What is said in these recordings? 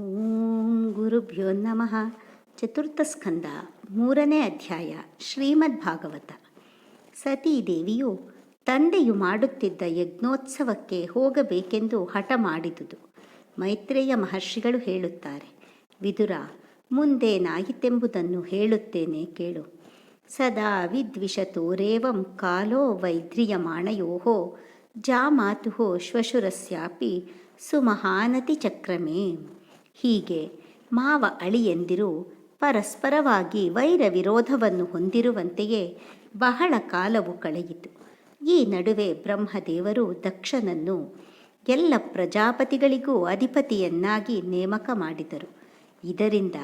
ಓಂ ಗುರುಭ್ಯೋ ನಮಃ. ಚತುರ್ಥ ಸ್ಕಂದ, ಮೂರನೇ ಅಧ್ಯಾಯ ಶ್ರೀಮದ್ ಭಾಗವತ ಸತೀದೇವಿಯು ತಂದೆಯು ಮಾಡುತ್ತಿದ್ದ ಯಜ್ಞೋತ್ಸವಕ್ಕೆ ಹೋಗಬೇಕೆಂದು ಹಠ ಮಾಡಿದುದು. ಮೈತ್ರೇಯ ಮಹರ್ಷಿಗಳು ಹೇಳುತ್ತಾರೆ, ವಿದುರ ಮುಂದೇನಾಯಿತೆಂಬುದನ್ನು ಹೇಳುತ್ತೇನೆ ಕೇಳು. ಸದಾ ವಿದ್ವಿಷತೋರೇವಂ ಕಾಲೋ ವೈದ್ರೀಯಮಾಣಯೋಹೋ ಜಾ ಮಾತುಹೋ ಶ್ವಶುರಸ್ಯಾಪಿ ಸುಮಹಾನತಿ ಚಕ್ರಮೇ ಹೀಗೆ ಮಾವ ಅಳಿಯಂದಿರು ಪರಸ್ಪರವಾಗಿ ವೈರ ವಿರೋಧವನ್ನು ಹೊಂದಿರುವಂತೆಯೇ ಬಹಳ ಕಾಲವು ಕಳೆಯಿತು. ಈ ನಡುವೆ ಬ್ರಹ್ಮದೇವರು ದಕ್ಷನನ್ನು ಎಲ್ಲ ಪ್ರಜಾಪತಿಗಳಿಗೂ ಅಧಿಪತಿಯನ್ನಾಗಿ ನೇಮಕ ಮಾಡಿದರು. ಇದರಿಂದ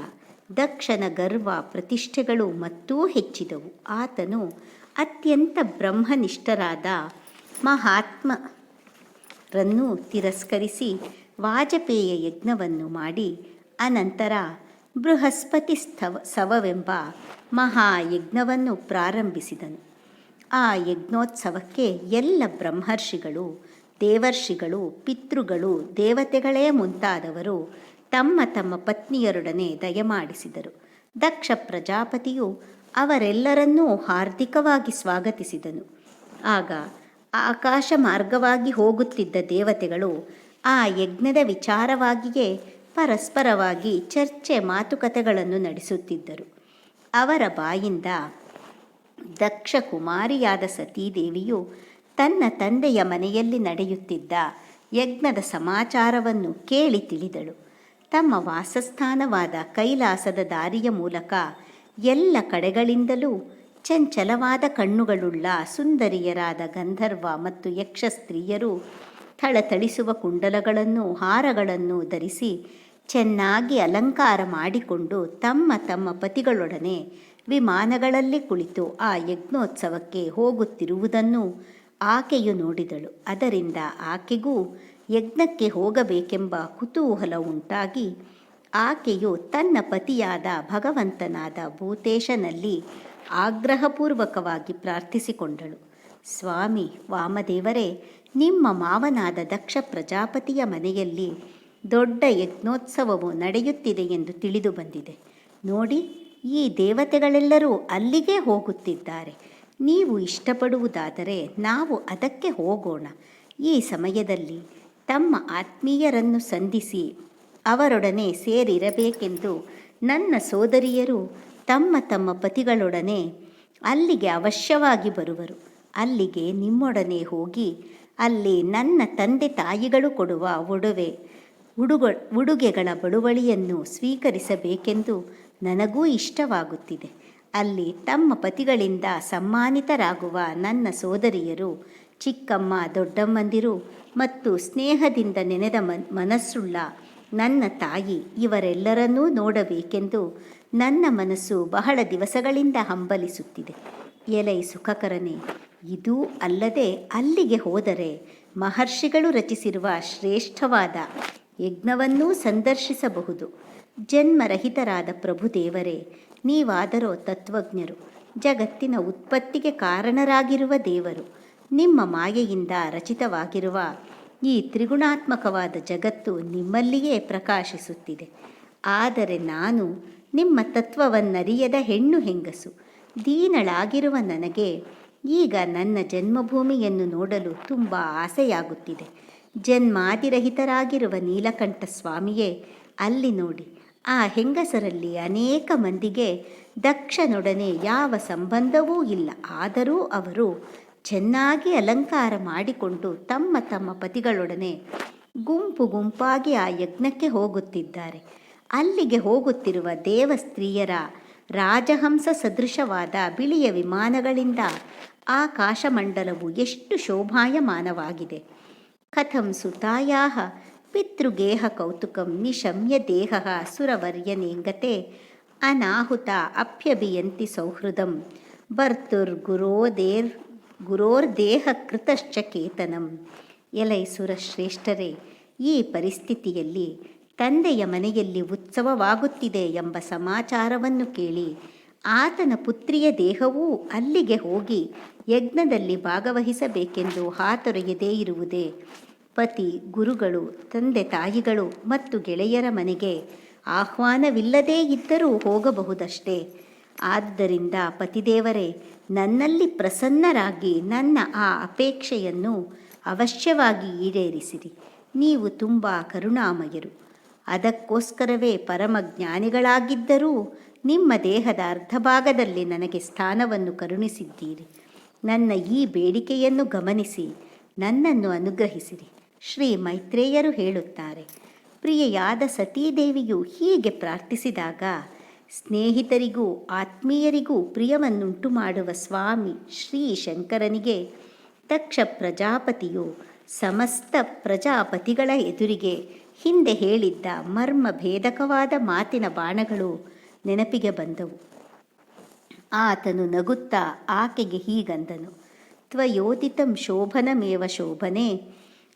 ದಕ್ಷನ ಗರ್ವ ಪ್ರತಿಷ್ಠೆಗಳು ಮತ್ತೂ ಹೆಚ್ಚಿದವು. ಆತನು ಅತ್ಯಂತ ಬ್ರಹ್ಮನಿಷ್ಠರಾದ ಮಹಾತ್ಮರನ್ನು ತಿರಸ್ಕರಿಸಿ ವಾಜಪೇಯ ಯಜ್ಞವನ್ನು ಮಾಡಿ ಅನಂತರ ಬೃಹಸ್ಪತಿ ಸ್ಥವ, ಸವವೆಂಬ ಮಹಾಯಜ್ಞವನ್ನು ಪ್ರಾರಂಭಿಸಿದನು. ಆ ಯಜ್ಞೋತ್ಸವಕ್ಕೆ ಎಲ್ಲ ಬ್ರಹ್ಮರ್ಷಿಗಳು, ದೇವರ್ಷಿಗಳು, ಪಿತೃಗಳು, ದೇವತೆಗಳೇ ಮುಂತಾದವರು ತಮ್ಮ ತಮ್ಮ ಪತ್ನಿಯರೊಡನೆ ದಯಮಾಡಿಸಿದರು ದಕ್ಷ ಪ್ರಜಾಪತಿಯು ಅವರೆಲ್ಲರನ್ನೂ ಹಾರ್ದಿಕವಾಗಿ ಸ್ವಾಗತಿಸಿದನು. ಆಗ ಆಕಾಶ ಮಾರ್ಗವಾಗಿ ಹೋಗುತ್ತಿದ್ದ ದೇವತೆಗಳು ಆ ಯಜ್ಞದ ವಿಚಾರವಾಗಿಯೇ ಪರಸ್ಪರವಾಗಿ ಚರ್ಚೆ ಮಾತುಕತೆಗಳನ್ನು ನಡೆಸುತ್ತಿದ್ದರು. ಅವರ ಬಾಯಿಂದ ದಕ್ಷ ಕುಮಾರಿಯಾದ ಸತೀದೇವಿಯು ತನ್ನ ತಂದೆಯ ಮನೆಯಲ್ಲಿ ನಡೆಯುತ್ತಿದ್ದ ಯಜ್ಞದ ಸಮಾಚಾರವನ್ನು ಕೇಳಿ ತಿಳಿದಳು. ತಮ್ಮ ವಾಸಸ್ಥಾನವಾದ ಕೈಲಾಸದ ದಾರಿಯ ಮೂಲಕ ಎಲ್ಲ ಕಡೆಗಳಿಂದಲೂ ಚಂಚಲವಾದ ಕಣ್ಣುಗಳುಳ್ಳ ಸುಂದರಿಯರಾದ ಗಂಧರ್ವ ಮತ್ತು ಯಕ್ಷ ಸ್ತ್ರೀಯರು ಥಳಥಳಿಸುವ ಕುಂಡಲಗಳನ್ನು, ಹಾರಗಳನ್ನು ಧರಿಸಿ ಚೆನ್ನಾಗಿ ಅಲಂಕಾರ ಮಾಡಿಕೊಂಡು ತಮ್ಮ ತಮ್ಮ ಪತಿಗಳೊಡನೆ ವಿಮಾನಗಳಲ್ಲಿ ಕುಳಿತು ಆ ಯಜ್ಞೋತ್ಸವಕ್ಕೆ ಹೋಗುತ್ತಿರುವುದನ್ನು ಆಕೆಯು ನೋಡಿದಳು. ಅದರಿಂದ ಆಕೆಗೂ ಯಜ್ಞಕ್ಕೆ ಹೋಗಬೇಕೆಂಬ ಕುತೂಹಲ ಉಂಟಾಗಿ ಆಕೆಯು ತನ್ನ ಪತಿಯಾದ ಭಗವಂತನಾದ ಭೂತೇಶನಲ್ಲಿ ಆಗ್ರಹಪೂರ್ವಕವಾಗಿ ಪ್ರಾರ್ಥಿಸಿಕೊಂಡಳು. ಸ್ವಾಮಿ, ವಾಮದೇವರೇ ನಿಮ್ಮ ಮಾವನಾದ ದಕ್ಷ ಪ್ರಜಾಪತಿಯ ಮನೆಯಲ್ಲಿ ದೊಡ್ಡ ಯಜ್ಞೋತ್ಸವವು ನಡೆಯುತ್ತಿದೆ ಎಂದು ತಿಳಿದು ಬಂದಿದೆ. ನೋಡಿ, ಈ ದೇವತೆಗಳೆಲ್ಲರೂ ಅಲ್ಲಿಗೆ ಹೋಗುತ್ತಿದ್ದಾರೆ. ನೀವು ಇಷ್ಟಪಡುವುದಾದರೆ ನಾವು ಅದಕ್ಕೆ ಹೋಗೋಣ. ಈ ಸಮಯದಲ್ಲಿ ತಮ್ಮ ಆತ್ಮೀಯರನ್ನು ಸಂಧಿಸಿ ಅವರೊಡನೆ ಸೇರಿರಬೇಕೆಂದು ನನ್ನ ಸೋದರಿಯರು ತಮ್ಮ ತಮ್ಮ ಪತಿಗಳೊಡನೆ ಅಲ್ಲಿಗೆ ಅವಶ್ಯವಾಗಿ ಬರುವರು. ಅಲ್ಲಿಗೆ ನಿಮ್ಮೊಡನೆ ಹೋಗಿ ಅಲ್ಲಿ ನನ್ನ ತಂದೆ ತಾಯಿಗಳು ಕೊಡುವ ಒಡವೆ ಉಡುಗ, ಉಡುಗೆಗಳ ಬಳುವಳಿಯನ್ನು ಸ್ವೀಕರಿಸಬೇಕೆಂದು ನನಗೂ ಇಷ್ಟವಾಗುತ್ತಿದೆ. ಅಲ್ಲಿ ತಮ್ಮ ಪತಿಗಳಿಂದ ಸಮ್ಮಾನಿತರಾಗುವ ನನ್ನ ಸೋದರಿಯರು ಚಿಕ್ಕಮ್ಮ, ದೊಡ್ಡಮ್ಮಂದಿರು ಮತ್ತು ಸ್ನೇಹದಿಂದ ನೆನೆದ ಮನ್, ಮನಸ್ಸುಳ್ಳ ನನ್ನ ತಾಯಿ ಇವರೆಲ್ಲರನ್ನೂ ನೋಡಬೇಕೆಂದು ನನ್ನ ಮನಸ್ಸು ಬಹಳ ದಿವಸಗಳಿಂದ ಹಂಬಲಿಸುತ್ತಿದೆ. ಎಲೈ ಸುಖಕರನೆ ಇದೂ ಅಲ್ಲದೆ ಅಲ್ಲಿಗೆ ಹೋದರೆ ಮಹರ್ಷಿಗಳು ರಚಿಸಿರುವ ಶ್ರೇಷ್ಠವಾದ ಯಜ್ಞವನ್ನೂ ಸಂದರ್ಶಿಸಬಹುದು. ಜನ್ಮರಹಿತರಾದ ಪ್ರಭುದೇವರೇ ನೀವಾದರೋ ತತ್ವಜ್ಞರು, ಜಗತ್ತಿನ ಉತ್ಪತ್ತಿಗೆ ಕಾರಣರಾಗಿರುವ ದೇವರು, ನಿಮ್ಮ ಮಾಯೆಯಿಂದ ರಚಿತವಾಗಿರುವ ಈ ತ್ರಿಗುಣಾತ್ಮಕವಾದ ಜಗತ್ತು ನಿಮ್ಮಲ್ಲಿಯೇ ಪ್ರಕಾಶಿಸುತ್ತಿದೆ. ಆದರೆ ನಾನು ನಿಮ್ಮ ತತ್ವವನ್ನರಿಯದ ಹೆಣ್ಣು ಹೆಂಗಸು, ದೀನಳಾಗಿರುವ ನನಗೆ ಈಗ ನನ್ನ ಜನ್ಮಭೂಮಿಯನ್ನು ನೋಡಲು ತುಂಬ ಆಸೆಯಾಗುತ್ತಿದೆ. ಜನ್ಮಾದಿರಹಿತರಾಗಿರುವ ನೀಲಕಂಠ ಸ್ವಾಮಿಯೇ ಅಲ್ಲಿ ನೋಡಿ, ಆ ಹೆಂಗಸರಲ್ಲಿ ಅನೇಕ ಮಂದಿಗೆ ದಕ್ಷನೊಡನೆ ಯಾವ ಸಂಬಂಧವೂ ಇಲ್ಲ. ಆದರೂ ಅವರು ಚೆನ್ನಾಗಿ ಅಲಂಕಾರ ಮಾಡಿಕೊಂಡು ತಮ್ಮ ತಮ್ಮ ಪತಿಗಳೊಡನೆ ಗುಂಪು ಗುಂಪಾಗಿ ಆ ಯಜ್ಞಕ್ಕೆ ಹೋಗುತ್ತಿದ್ದಾರೆ. ಅಲ್ಲಿಗೆ ಹೋಗುತ್ತಿರುವ ದೇವ ಸ್ತ್ರೀಯರ ರಾಜಹಂಸ ಸದೃಶವಾದ ಬಿಳಿಯ ವಿಮಾನಗಳಿಂದ ಆಕಾಶಮಂಡಲವು ಎಷ್ಟು ಶೋಭಾಯಮಾನವಾಗಿದೆ. ಕಥಂ ಸುತಾಯಾ ಪಿತೃಗೇಹ ಕೌತುಕಂ ನಿಶಮ್ಯ ದೇಹ ಸುರವರ್ಯನೇಂಗತೆ ಅನಾಹುತ ಅಪ್ಯಭಿಯಂತಿ ಸೌಹೃದಂ ಭರ್ತುರ್ಗುರೋದೇರ್ ಗುರೋರ್ದೇಹ ಕೃತಶ್ಚ ಕೇತನಂ. ಎಲೈ ಸುರಶ್ರೇಷ್ಠರೇ, ಈ ಪರಿಸ್ಥಿತಿಯಲ್ಲಿ ತಂದೆಯ ಮನೆಯಲ್ಲಿ ಉತ್ಸವವಾಗುತ್ತಿದೆ ಎಂಬ ಸಮಾಚಾರವನ್ನು ಕೇಳಿ ಆತನ ಪುತ್ರಿಯ ದೇಹವೂ ಅಲ್ಲಿಗೆ ಹೋಗಿ ಯಜ್ಞದಲ್ಲಿ ಭಾಗವಹಿಸಬೇಕೆಂದು ಹಾತೊರೆಯದೇ ಇರುವುದೇ. ಪತಿ, ಗುರುಗಳು, ತಂದೆ ತಾಯಿಗಳು ಮತ್ತು ಗೆಳೆಯರ ಮನೆಗೆ ಆಹ್ವಾನವಿಲ್ಲದೇ ಇದ್ದರೂ ಹೋಗಬಹುದಷ್ಟೇ. ಆದ್ದರಿಂದ ಪತಿದೇವರೇ, ನನ್ನಲ್ಲಿ ಪ್ರಸನ್ನರಾಗಿ ನನ್ನ ಆ ಅಪೇಕ್ಷೆಯನ್ನು ಅವಶ್ಯವಾಗಿ ಈಡೇರಿಸಿರಿ. ನೀವು ತುಂಬ ಕರುಣಾಮಯರು. ಅದಕ್ಕೋಸ್ಕರವೇ ಪರಮ ಜ್ಞಾನಿಗಳಾಗಿದ್ದರೂ ನಿಮ್ಮ ದೇಹದ ಅರ್ಧಭಾಗದಲ್ಲಿ ನನಗೆ ಸ್ಥಾನವನ್ನು ಕರುಣಿಸಿದ್ದೀರಿ. ನನ್ನ ಈ ಬೇಡಿಕೆಯನ್ನು ಗಮನಿಸಿ, ನನ್ನನ್ನು ಅನುಗ್ರಹಿಸಿರಿ, ಶ್ರೀ ಮೈತ್ರೇಯರು ಹೇಳುತ್ತಾರೆ. ಪ್ರಿಯೆಯಾದ ಸತೀದೇವಿಯು ಹೀಗೆ ಪ್ರಾರ್ಥಿಸಿದಾಗ, ಸ್ನೇಹಿತರಿಗೂ ಆತ್ಮೀಯರಿಗೂ ಪ್ರಿಯವನ್ನುಂಟು ಮಾಡುವ ಸ್ವಾಮಿ ಶ್ರೀ ಶಂಕರನಿಗೆ ದಕ್ಷ ಪ್ರಜಾಪತಿಯು ಸಮಸ್ತ ಪ್ರಜಾಪತಿಗಳ ಎದುರಿಗೆ ಹಿಂದೆ ಹೇಳಿದ್ದ ಮರ್ಮ ಭೇದಕವಾದ ಮಾತಿನ ಬಾಣಗಳು ನೆನಪಿಗೆ ಬಂದವು. ಆತನು ನಗುತ್ತಾ ಆಕೆಗೆ ಹೀಗಂದನು, ತ್ವಯೋದಿತಂ ಶೋಭನಮೇವ ಶೋಭನೆ,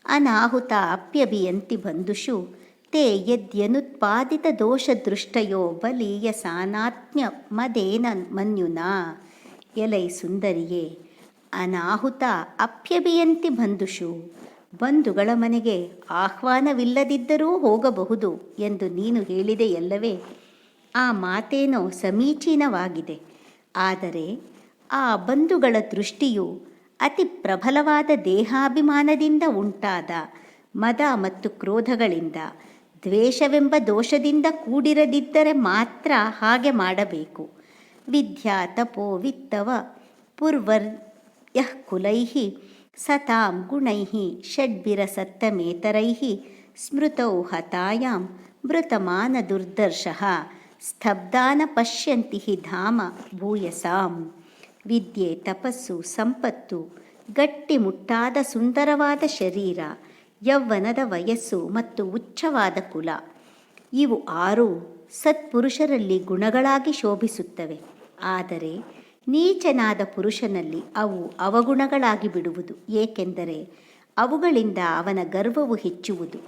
ಅನಾಹುತ ಅಪ್ಯಭಿಯಂತಿ ಬಂಧುಷು, ತೇ ಯದ್ಯನುತ್ಪಾದಿತ ದೋಷದೃಷ್ಟಯೋ ಬಲೀಯ ಸಾನಾತ್ಮ್ಯ ಮದೇನ ಮನ್ಯುನಾ, ಎಲೈ ಸುಂದರಿಯೇ, ಅನಾಹುತ ಅಪ್ಯಭಿಯಂತಿ ಬಂಧುಷು ಬಂಧುಗಳ ಮನೆಗೆ ಆಹ್ವಾನವಿಲ್ಲದಿದ್ದರೂ ಹೋಗಬಹುದು ಎಂದು ನೀನು ಹೇಳಿದೆಯಲ್ಲವೇ ಆ ಮಾತೇನೋ ಸಮೀಚೀನವಾಗಿದೆ. ಆದರೆ ಆ ಬಂಧುಗಳ ದೃಷ್ಟಿಯು ಅತಿ ಪ್ರಬಲವಾದ ದೇಹಾಭಿಮಾನದಿಂದ ಉಂಟಾದ, ಮದ ಮತ್ತು ಕ್ರೋಧಗಳಿಂದ, ದ್ವೇಷವೆಂಬ ದೋಷದಿಂದ ಕೂಡಿರದಿದ್ದರೆ ಮಾತ್ರ ಹಾಗೆ ಮಾಡಬೇಕು. ವಿದ್ಯಾ ತಪೋ ವಿತ್ತವ ಪೂರ್ವರ್ಯಃ ಕುಲೈಃ ಸತಾಂ ಗುಣೈಃ ಷಡ್ಭಿರಸತ್ತಮೇತರೈಃ ಸ್ಮೃತೌ ಹತಾಯಾಂ ಮೃತಮಾನ ದುರ್ದರ್ಶಃ ಸ್ತಬ್ಧಾನ ಪಶ್ಯಂತಿ ಹಿ ಧಾಮ ಭೂಯಸಾಂ ವಿದ್ಯೆ ತಪಸ್ಸು ಸಂಪತ್ತು ಗಟ್ಟಿಮುಟ್ಟಾದ ಸುಂದರವಾದ ಶರೀರ ಯೌವನದ ವಯಸ್ಸು ಮತ್ತು ಉಚ್ಚವಾದ ಕುಲ ಇವು ಆರು ಸತ್ಪುರುಷರಲ್ಲಿ ಗುಣಗಳಾಗಿ ಶೋಭಿಸುತ್ತವೆ। ಆದರೆ ನೀಚನಾದ ಪುರುಷನಲ್ಲಿ ಅವು ಅವಗುಣಗಳಾಗಿ ಬಿಡುವುದು. ಏಕೆಂದರೆ ಅವುಗಳಿಂದ ಅವನ ಗರ್ವವು ಹೆಚ್ಚುವುದು,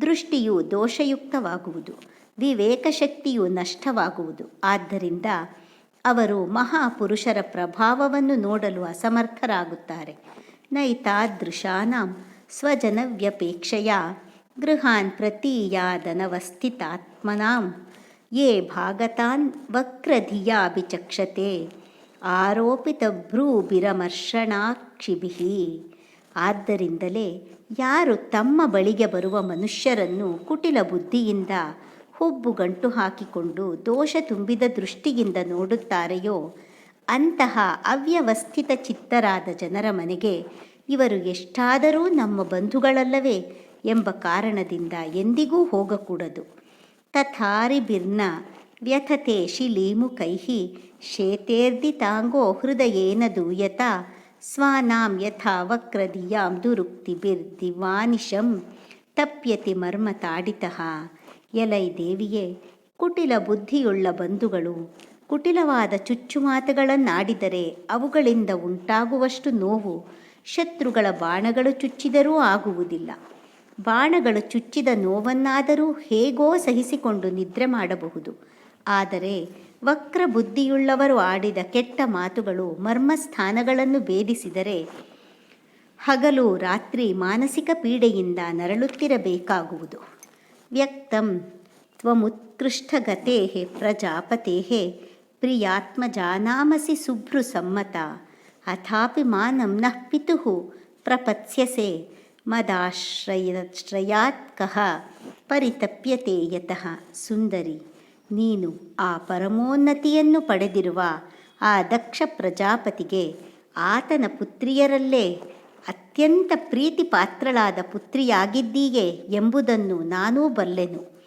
ದೃಷ್ಟಿಯು ದೋಷಯುಕ್ತವಾಗುವುದು, ವಿವೇಕಶಕ್ತಿಯು ನಷ್ಟವಾಗುವುದು. ಆದ್ದರಿಂದ ಅವರು ಮಹಾಪುರುಷರ ಪ್ರಭಾವವನ್ನು ನೋಡಲು ಅಸಮರ್ಥರಾಗುತ್ತಾರೆ. ನೈತಾದೃಶಾನಾಂ ಸ್ವಜನವ್ಯಪೇಕ್ಷೆಯ ಗೃಹಾನ್ ಪ್ರತೀಯಾದನವಸ್ಥಿತಾತ್ಮನಾಂ. ಯೇ ಭಾಗತಾನ್ ವಕ್ರಧಿಯಾಭಿಚಕ್ಷತೆ. ಆರೋಪಿತ ಭ್ರೂಭಿರಮರ್ಷಣಾಕ್ಷಿಭಿ ಆದ್ದರಿಂದಲೇ ಯಾರು ತಮ್ಮ ಬಳಿಗೆ ಬರುವ ಮನುಷ್ಯರನ್ನು ಕುಟಿಲ ಬುದ್ಧಿಯಿಂದ ಹುಬ್ಬು ಗಂಟು ಹಾಕಿಕೊಂಡು ದೋಷ ತುಂಬಿದ ದೃಷ್ಟಿಯಿಂದ ನೋಡುತ್ತಾರೆಯೋ, ಅಂತಹ ಅವ್ಯವಸ್ಥಿತ ಚಿತ್ತರಾದ ಜನರ ಮನೆಗೆ ಇವರು ಎಷ್ಟಾದರೂ ನಮ್ಮ ಬಂಧುಗಳಲ್ಲವೇ ಎಂಬ ಕಾರಣದಿಂದ ಎಂದಿಗೂ ಹೋಗಕೂಡದು. ತಥಾರಿಭಿರ್ನ ವ್ಯಥತೆ ಶೇತೇರ್ದಿತಾಂಗೋ ಹೃದಯೇನ ದೂಯತ ಸ್ವಾನಾಂ ಯಥಾ ವಕ್ರಧಿಯಾಂ ವಾನಿಶಂ ತಪ್ಯತಿ ಮರ್ಮ ತಾಡಿತಃ ಎಲೈ ದೇವಿಯೇ, ಕುಟಿಲ ಬುದ್ಧಿಯುಳ್ಳ ಬಂಧುಗಳು, ಕುಟಿಲವಾದ ಚುಚ್ಚುಮಾತುಗಳನ್ನಾಡಿದರೆ ಅವುಗಳಿಂದ ಉಂಟಾಗುವಷ್ಟು ನೋವು ಶತ್ರುಗಳ ಬಾಣಗಳು ಚುಚ್ಚಿದರೂ ಆಗುವುದಿಲ್ಲ. ಬಾಣಗಳು ಚುಚ್ಚಿದ ನೋವನ್ನಾದರೂ ಹೇಗೋ ಸಹಿಸಿಕೊಂಡು ನಿದ್ರೆ ಮಾಡಬಹುದು. ಆದರೆ ವಕ್ರ ಬುದ್ಧಿಯುಳ್ಳವರು ಆಡಿದ ಕೆಟ್ಟ ಮಾತುಗಳು ಮರ್ಮಸ್ಥಾನಗಳನ್ನು ಭೇದಿಸಿದರೆ ಹಗಲು ರಾತ್ರಿ ಮಾನಸಿಕ ಪೀಡೆಯಿಂದ ನರಳುತ್ತಿರಬೇಕಾಗುವುದು. ವ್ಯಕ್ತಂ ತ್ವಮುತ್ಕೃಷ್ಟಗತೆ ಪ್ರಜಾಪತೆ ಪ್ರಿಯಾತ್ಮಜಾನಾಮಸಿ ಸುಭ್ರು ಸಮ್ಮತ ಅಥಾಪಿ ಮಾನಂ ನಃ ಪಿತು ಪ್ರಪತ್ಸ್ಯಸೆ ಮದಾಶ್ರಯ ಶ್ರಯಾತ್ಕಃ ಪರಿತಪ್ಯತೆ ಯತಃ ಸುಂದರಿ. ನೀನು ಆ ಪರಮೋನ್ನತಿಯನ್ನು ಪಡೆದಿರುವ ಆ ದಕ್ಷ ಪ್ರಜಾಪತಿಗೆ ಆತನ ಪುತ್ರಿಯರಲ್ಲೇ ಅತ್ಯಂತ ಪ್ರೀತಿ ಪಾತ್ರಳಾದ ಪುತ್ರಿಯಾಗಿದ್ದೀಯೆ ಎಂಬುದನ್ನು ನಾನೂ ಬಲ್ಲೆನು.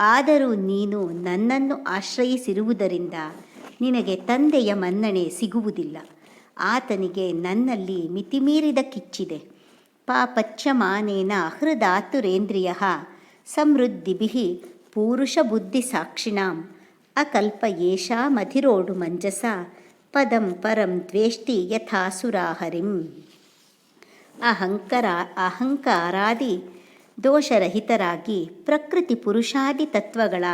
ಆದರೂ ನೀನು ನನ್ನನ್ನು ಆಶ್ರಯಿಸಿರುವುದರಿಂದ ನಿನಗೆ ತಂದೆಯ ಮನ್ನಣೆ ಸಿಗುವುದಿಲ್ಲ. ಆತನಿಗೆ ನನ್ನಲ್ಲಿ ಮಿತಿಮೀರಿದ ಕಿಚ್ಚಿದೆ. ಪಾಪಚ್ಚಮಾನೇನ ಹೃದಾತುರೇಂದ್ರಿಯ ಸಮೃದ್ಧಿಭಿ ಪೂರುಷಬುದ್ಧಿಸಾಕ್ಷಿಣಾಂ ಅಕಲ್ಪ ಏಷಾ ಮಧಿರೋಡು ಮಂಜಸ. ಪದಂ ಪರಂ ದ್ವೇಷ್ಟಿ ಯಥಾಸುರಾಹರಿಂ ಅಹಂಕಾರ ಅಹಂಕಾರಾದಿ ದೋಷರಹಿತರಾಗಿ ಪ್ರಕೃತಿ ಪುರುಷಾದಿ ತತ್ವಗಳ.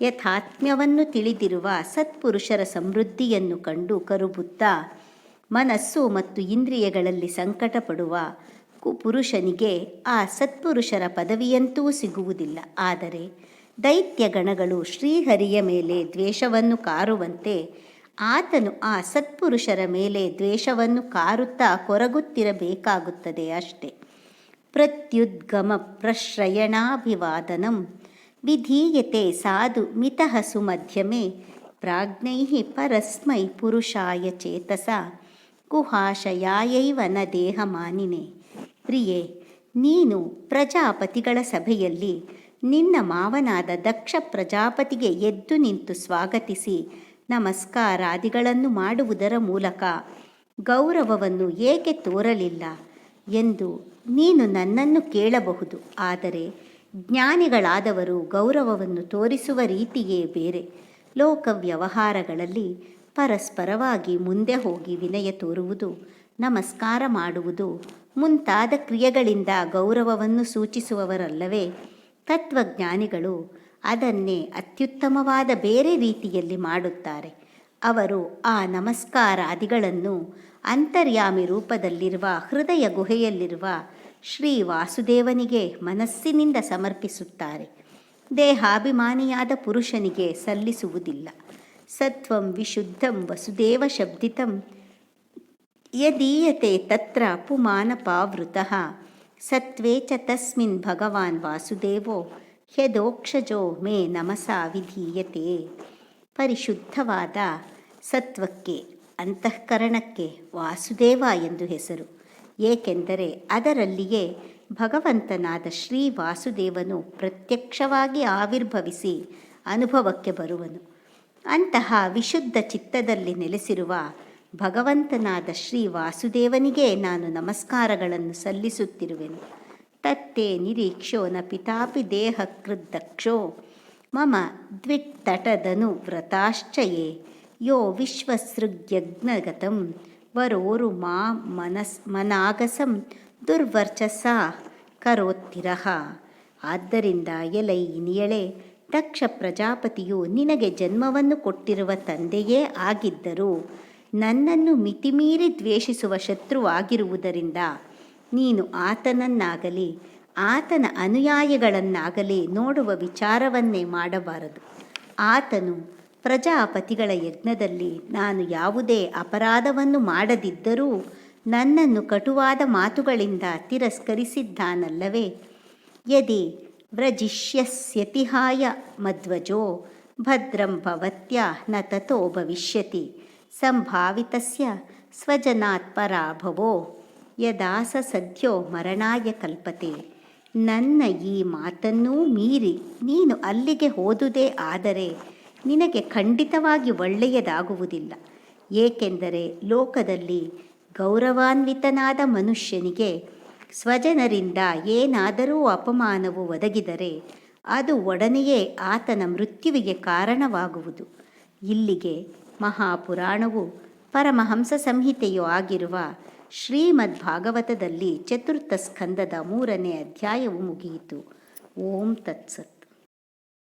ಯಥಾತ್ಮ್ಯವನ್ನು ತಿಳಿದಿರುವ ಸತ್ಪುರುಷರ ಸಮೃದ್ಧಿಯನ್ನು ಕಂಡು ಕರುಬುತ್ತ. ಮನಸ್ಸು ಮತ್ತು ಇಂದ್ರಿಯಗಳಲ್ಲಿ ಸಂಕಟಪಡುವ ಕುಪುರುಷನಿಗೆ ಆ ಸತ್ಪುರುಷರ ಪದವಿಯಂತೂ ಸಿಗುವುದಿಲ್ಲ. ಆದರೆ ದೈತ್ಯ ಗಣಗಳು ಶ್ರೀಹರಿಯ ಮೇಲೆ ದ್ವೇಷವನ್ನು ಕಾರುವಂತೆ ಆತನು ಆ ಸತ್ಪುರುಷರ ಮೇಲೆ ದ್ವೇಷವನ್ನು ಕಾರುತ್ತಾ ಕೊರಗುತ್ತಿರಬೇಕಾಗುತ್ತದೆ ಅಷ್ಟೆ. ಪ್ರತ್ಯುದ್ಗಮ ಪ್ರಶ್ರಯಣಾಭಿವಾದನಂ. ವಿಧೀಯತೆ ಸಾಧು ಮಿತಃ ಸುಮಧ್ಯಮೆ ಪ್ರಾಜ್ಞೈ ಪರಸ್ಮೈ ಪುರುಷಾಯ ಚೇತಸ. ಕುಹಾಶಯಾಯೈವ ನ ದೇಹಮಾನಿನೆ ಪ್ರಿಯೆ, ನೀನು ಪ್ರಜಾಪತಿಗಳ ಸಭೆಯಲ್ಲಿ ನಿನ್ನ ಮಾವನಾದ ದಕ್ಷ ಪ್ರಜಾಪತಿಗೆ ಎದ್ದು ನಿಂತು ಸ್ವಾಗತಿಸಿ. ನಮಸ್ಕಾರಾದಿಗಳನ್ನು ಮಾಡುವುದರ ಮೂಲಕ ಗೌರವವನ್ನು ಏಕೆ ತೋರಲಿಲ್ಲ ಎಂದು ನೀನು ನನ್ನನ್ನು ಕೇಳಬಹುದು. ಆದರೆ ಜ್ಞಾನಿಗಳಾದವರು ಗೌರವವನ್ನು ತೋರಿಸುವ ರೀತಿಯೇ ಬೇರೆ. ಲೋಕ ವ್ಯವಹಾರಗಳಲ್ಲಿ ಪರಸ್ಪರವಾಗಿ ಮುಂದೆ ಹೋಗಿ ವಿನಯ ತೋರುವುದು, ನಮಸ್ಕಾರ ಮಾಡುವುದು ಮುಂತಾದ ಕ್ರಿಯೆಗಳಿಂದ ಗೌರವವನ್ನು ಸೂಚಿಸುವವರಲ್ಲವೇ ತತ್ವಜ್ಞಾನಿಗಳು ಅದನ್ನೇ ಅತ್ಯುತ್ತಮವಾದ ಬೇರೆ ರೀತಿಯಲ್ಲಿ ಮಾಡುತ್ತಾರೆ. ಅವರು ಆ ನಮಸ್ಕಾರಾದಿಗಳನ್ನು ಅಂತರ್ಯಾಮಿ ರೂಪದಲ್ಲಿರುವ ಹೃದಯ ಗುಹೆಯಲ್ಲಿರುವ ಶ್ರೀ ವಾಸುದೇವನಿಗೆ ಮನಸ್ಸಿನಿಂದ ಸಮರ್ಪಿಸುತ್ತಾರೆ. ದೇಹಾಭಿಮಾನಿಯಾದ ಪುರುಷನಿಗೆ ಸಲ್ಲಿಸುವುದಿಲ್ಲ. ಸತ್ವಂ ವಿಶುದ್ಧಂ ವಸುದೇವ ಶಬ್ದಿತಂ ಯದೀಯತೆ ತತ್ರ ಪುಮಾನಪಾವೃತಃ. ಸತ್ವೇ ಚ ತಸ್ಮಿನ್ ಭಗವಾನ್ ವಾಸುದೇವೋ, ಹ್ಯದೋಕ್ಷಜೋ ಮೇ ನಮಸ ವಿಧೀಯತೆ. ಪರಿಶುದ್ಧವಾದ ಸತ್ವಕ್ಕೆ, ಅಂತಃಕರಣಕ್ಕೆ ವಾಸುದೇವ ಎಂದು ಹೆಸರು. ಏಕೆಂದರೆ ಅದರಲ್ಲಿಯೇ ಭಗವಂತನಾದ ಶ್ರೀ ವಾಸುದೇವನು ಪ್ರತ್ಯಕ್ಷವಾಗಿ ಆವಿರ್ಭವಿಸಿ ಅನುಭವಕ್ಕೆ ಬರುವನು. ಅಂತಹ ವಿಶುದ್ಧ ಚಿತ್ತದಲ್ಲಿ ನೆಲೆಸಿರುವ ಭಗವಂತನಾದ ಶ್ರೀ ವಾಸುದೇವನಿಗೆ ನಾನು ನಮಸ್ಕಾರಗಳನ್ನು ಸಲ್ಲಿಸುತ್ತಿರುವೆನು. ತತ್ತೇ ನಿರೀಕ್ಷೋ ನ ಪಿತಾಪಿ ದೇಹ ಕೃದ್ದಕ್ಷೋ ಮಮ ದ್ವಿಟ್ಟಟದನು ವ್ರತಾಶ್ಚಯೇ, ಯೋ ವಿಶ್ವಸೃಗ್ಯಜ್ಞಗತಂ, ವರೋರು ಮಾ ಮನಸ್ ಮನಾಗಸಂ, ದುರ್ವರ್ಚಸ ಕರೋತ್ತಿರಹ ಆದ್ದರಿಂದ ಎಲೈ ಇನಿಯಳೆ ದಕ್ಷ ಪ್ರಜಾಪತಿಯು ನಿನಗೆ ಜನ್ಮವನ್ನು ಕೊಟ್ಟಿರುವ ತಂದೆಯೇ ಆಗಿದ್ದರೂ ನನ್ನನ್ನು ಮಿತಿಮೀರಿ ದ್ವೇಷಿಸುವ ಶತ್ರುವಾಗಿರುವುದರಿಂದ ನೀನು ಆತನನ್ನಾಗಲಿ, ಆತನ ಅನುಯಾಯಿಗಳನ್ನಾಗಲಿ ನೋಡುವ ವಿಚಾರವನ್ನೇ ಮಾಡಬಾರದು. ಆತನು ಪ್ರಜಾಪತಿಗಳ ಯಜ್ಞದಲ್ಲಿ ನಾನು ಯಾವುದೇ ಅಪರಾಧವನ್ನು ಮಾಡದಿದ್ದರೂ ನನ್ನನ್ನು ಕಟುವಾದ ಮಾತುಗಳಿಂದ ತಿರಸ್ಕರಿಸಿದ್ದಾನಲ್ಲವೇ? ಯದಿ ವ್ರಜಿಷ್ಯಸ್ಯತಿಹಾಯ ಮಧ್ವಜೋ ಭದ್ರಂ ಭವತ್ಯ ನ ತಥೋ ಭವಿಷ್ಯತಿ. ಸಂಭಾವಿತಸ್ಯ ಸ್ವಜನಾತ್ ಪರಾಭವೋ ಸ ಸದ್ಯೋ ಮರಣಾಯ ಕಲ್ಪತೆ. ನನ್ನ ಈ ಮಾತನ್ನೂ ಮೀರಿ ನೀನು ಅಲ್ಲಿಗೆ ಹೋದುದೇ ಆದರೆ ನಿನಗೆ ಖಂಡಿತವಾಗಿ ಒಳ್ಳೆಯದಾಗುವುದಿಲ್ಲ. ಏಕೆಂದರೆ ಲೋಕದಲ್ಲಿ ಗೌರವಾನ್ವಿತನಾದ ಮನುಷ್ಯನಿಗೆ ಸ್ವಜನರಿಂದ ಏನಾದರೂ ಅಪಮಾನವು ಒದಗಿದರೆ ಅದು ಒಡನೆಯೇ ಆತನ ಮೃತ್ಯುವಿಗೆ ಕಾರಣವಾಗುವುದು. ಇಲ್ಲಿಗೆ ಮಹಾಪುರಾಣವು ಪರಮಹಂಸ ಸಂಹಿತೆಯೂ ಆಗಿರುವ ಶ್ರೀಮದ್ ಭಾಗವತದಲ್ಲಿ ಚತುರ್ಥ ಸ್ಕಂದದ ಮೂರನೇ ಅಧ್ಯಾಯವು ಮುಗಿಯಿತು. ಓಂ ತತ್ಸತ್.